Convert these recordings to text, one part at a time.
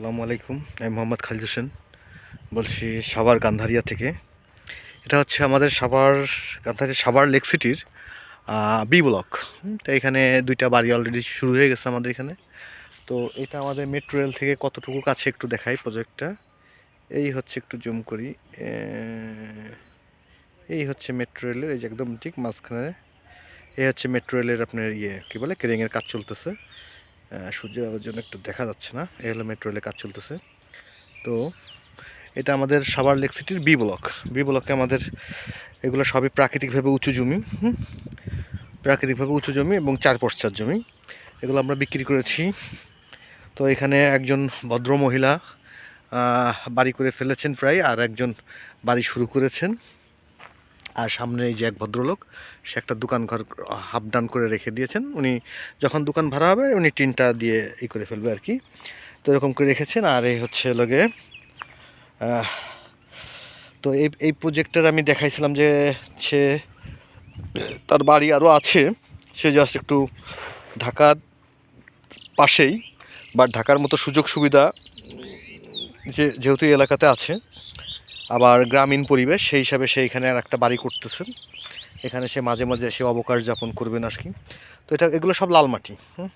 আসসালামু আলাইকুম, আমি মোহাম্মদ খালিদ হোসেন। বলছি সাভার গান্ধারিয়া থেকে। এটা হচ্ছে আমাদের সাভার, গান্ধারিয়া সাভার লেক সিটির বি ব্লক। তো এখানে দুইটা বাড়ি অলরেডি শুরু হয়ে গেছে আমাদের এখানে। তো এটা আমাদের মেট্রো রেল থেকে কতটুকু কাছে একটু দেখাই প্রজেক্টটা এই হচ্ছে একটু জুম করি। এই হচ্ছে মেট্রো রেলের এই যে একদম ঠিক মাঝখানে। এই হচ্ছে মেট্রো রেলের আপনার ইয়ে কী বলে কেরিংয়ের কাজ চলতেছে। সূর্যের আলোর জন্য একটু দেখা যাচ্ছে না। এই হলো মেট্রো কাজ চলতেছে। তো এটা আমাদের সাভার লেক সিটির বি ব্লক বি ব্লকে আমাদের এগুলো সবই প্রাকৃতিকভাবে উঁচু জমি? প্রাকৃতিকভাবে উঁচু জমি এবং চার পশ্চাৎ জমি। এগুলো আমরা বিক্রি করেছি। তো এখানে একজন ভদ্র মহিলা বাড়ি করে ফেলেছেন প্রায়, আর একজন বাড়ি শুরু করেছেন। আর সামনে এই যে এক ভদ্রলোক, সে একটা দোকান ঘর হাফ ডান করে রেখে দিয়েছেন। উনি যখন দোকান ভাড়া হবে, উনি টিনটা দিয়ে ই করে ফেলবে আর কি। তো এরকম করে রেখেছেন, আর এই হচ্ছে লগে তো এই এই প্রজেক্টের আমি দেখাইছিলাম যে সে, তার বাড়ি আরও আছে। সে জাস্ট একটু ঢাকার পাশেই বা ঢাকার মতো সুযোগ সুবিধা যে, যেহেতু এলাকাতে আছে। আবার গ্রামীণ পরিবেশ, সেই হিসাবে সে এখানে আর একটা বাড়ি করতেছেন এখানে সে মাঝে মাঝে এসে অবকাশ যাপন করবেন আর কি। তো এটা, এগুলো সব লাল মাটি, হুম?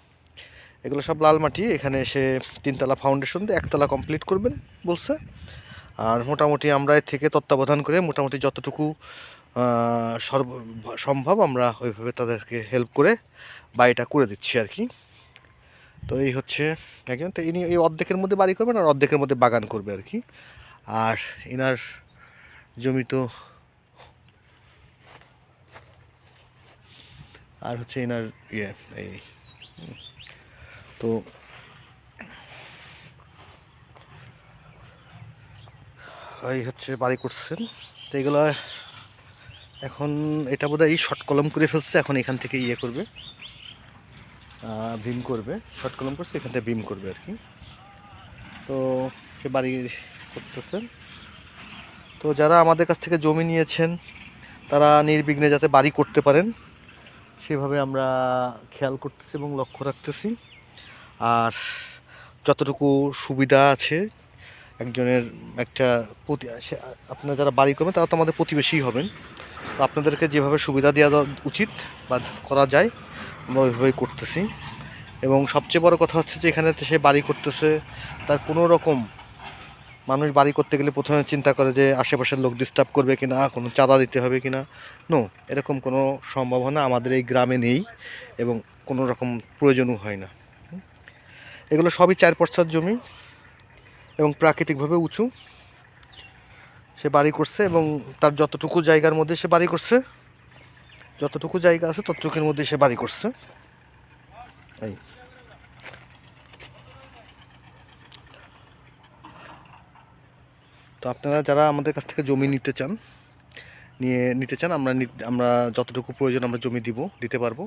এগুলো সব লাল মাটি, এখানে এসে তিনতলা ফাউন্ডেশন দিয়ে একতলা কমপ্লিট করবেন, বলছে। আর মোটামুটি আমরা এর থেকে তত্ত্বাবধান করে মোটামুটি যতটুকু সর্ব, সম্ভব আমরা ওইভাবে তাদেরকে হেল্প করে বাড়িটা করে দিচ্ছি আর কি। তো এই হচ্ছে, একজন, তো ইনি এই অর্ধেকের মধ্যে বাড়ি করবেন আর অর্ধেকের মধ্যে বাগান করবে আর কি। আর এনার জমি তো আর হচ্ছে এনার ইয়ে এই, তো এই হচ্ছে বাড়ি করছেন। তো এগুলো এখন এটা বোধহয় এই শর্ট কলম করে ফেলছে, এখন এখান থেকে ইয়ে করবে। ভীম করবে শর্ট কলম করছে, এখান থেকে ভীম করবে আর কি। তো সে বাড়ি করতেছেন। তো যারা আমাদের কাছ থেকে জমি নিয়েছেন, তারা নির্বিঘ্নে যাতে বাড়ি করতে পারেন, সেভাবে আমরা খেয়াল করতেছি এবং লক্ষ্য রাখতেছি। আর যতটুকু সুবিধা আছে, একজনের একটা প্রতি আপনারা যারা বাড়ি করবেন, তারা তো আমাদের প্রতিবেশী হবেন। তো আপনাদেরকে যেভাবে সুবিধা দেওয়া উচিত বা করা যায়, আমরা ওইভাবেই করতেছি। এবং সবচেয়ে বড় কথা হচ্ছে যে, এখানে সে বাড়ি করতেছে, তার কোনো রকম মানুষ বাড়ি করতে গেলে প্রথমে চিন্তা করে যে আশেপাশের লোক ডিস্টার্ব করবে কিনা, কোনো চাঁদা দিতে হবে কিনা। নো এরকম কোনো সম্ভাবনা আমাদের এই গ্রামে নেই এবং কোনো রকম প্রয়োজনও হয় না। এগুলো সবই চার পশ্চাৎ জমি এবং প্রাকৃতিকভাবে উঁচু। সে বাড়ি করছে এবং তার যতটুকু জায়গার মধ্যে সে বাড়ি করছে, যতটুকু জায়গা আছে ততটুকুর মধ্যে সে বাড়ি করছে। এই। তো আপনারা যারা আমাদের কাছ থেকে জমি নিতে চান, নিয়ে নিতে চান, আমরা আমরা যতটুকু প্রয়োজন আমরা জমি দিব, দিতে পারব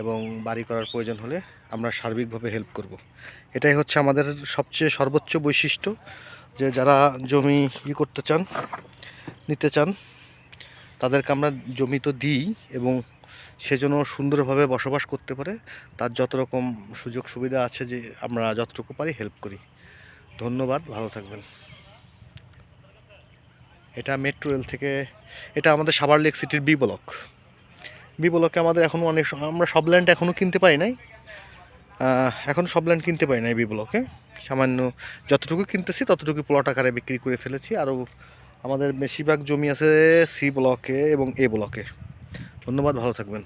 এবং বাড়ি করার প্রয়োজন হলে আমরা সার্বিকভাবে হেল্প করব। এটাই হচ্ছে আমাদের সবচেয়ে সর্বোচ্চ বৈশিষ্ট্য যে যারা জমি ই করতে চান, নিতে চান, তাদেরকে আমরা জমি তো দিই এবং সেজন্য সুন্দরভাবে বসবাস করতে পারে, তার যত রকম সুযোগ সুবিধা আছে যে আমরা যতটুকু পারি হেল্প করি ধন্যবাদ, ভালো থাকবেন এটা মেট্রো রেল থেকে, এটা আমাদের সাভার লেক সিটির বি ব্লক বি ব্লকে আমাদের এখনও অনেক আমরা সব ল্যান্ড এখনও কিনতে পারি নাই। এখন সব ল্যান্ড কিনতে পারি নাই বি ব্লকে সামান্য যতটুকু কিনতেছি ততটুকু প্লট আকারে বিক্রি করে ফেলেছি। আরও আমাদের বেশিরভাগ জমি আছে সি ব্লকে এবং এ। ব্লকে ধন্যবাদ, ভালো থাকবেন।